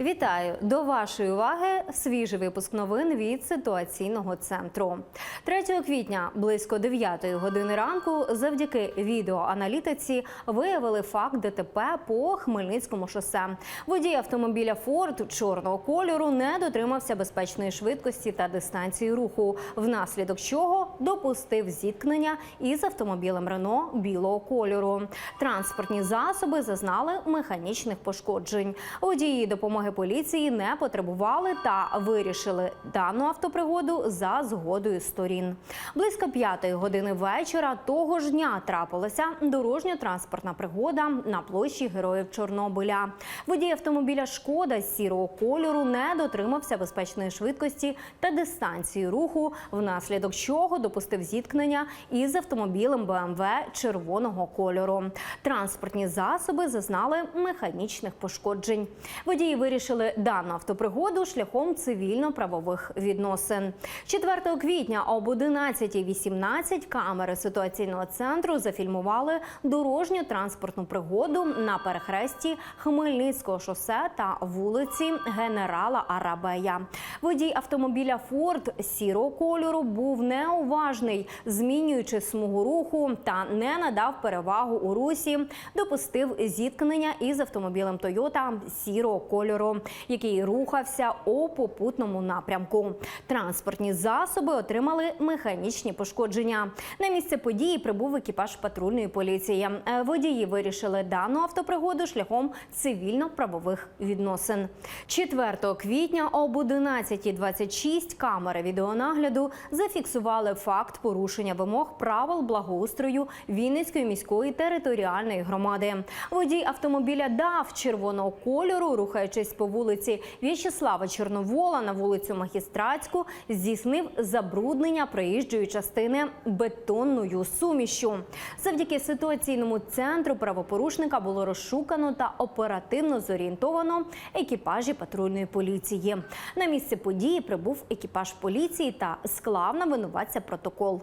Вітаю до вашої уваги свіжий випуск новин від ситуаційного центру. 3 квітня близько 9 години ранку, завдяки відеоаналітиці, виявили факт ДТП по Хмельницькому шосе. Водій автомобіля Форд чорного кольору не дотримався безпечної швидкості та дистанції руху, внаслідок чого допустив зіткнення із автомобілем Рено білого кольору. Транспортні засоби зазнали механічних пошкоджень. Водії допомоги поліції не потребували та вирішили дану автопригоду за згодою сторін. Близько п'ятої години вечора того ж дня трапилася дорожньо-транспортна пригода на площі Героїв Чорнобиля. Водій автомобіля Шкода сірого кольору не дотримався безпечної швидкості та дистанції руху, внаслідок чого допустив зіткнення із автомобілем БМВ червоного кольору. Транспортні засоби зазнали механічних пошкоджень. Водії вирішили дану автопригоду шляхом цивільно-правових відносин. 4 квітня об 11.18 камери ситуаційного центру зафільмували дорожньо-транспортну пригоду на перехресті Хмельницького шосе та вулиці Генерала Арабея. Водій автомобіля Форд сірого кольору був неуважний, змінюючи смугу руху та не надав перевагу у русі, допустив зіткнення із автомобілем Тойота сірого кольору, який рухався у попутному напрямку. Транспортні засоби отримали механічні пошкодження. На місце події прибув екіпаж патрульної поліції. Е, Водії вирішили дану автопригоду шляхом цивільно-правових відносин. 4 квітня об 11.26 камери відеонагляду зафіксували факт порушення вимог правил благоустрою Вінницької міської територіальної громади. Водій автомобіля ДАВ червоного кольору, рухаючись по вулиці В'ячеслава Чорновола на вулицю Магістратську, здійснив забруднення проїжджої частини бетонною сумішю. Завдяки ситуаційному центру правопорушника було розшукано та оперативно зорієнтовано екіпажі патрульної поліції. На місце події прибув екіпаж поліції та склав на винуватця протокол.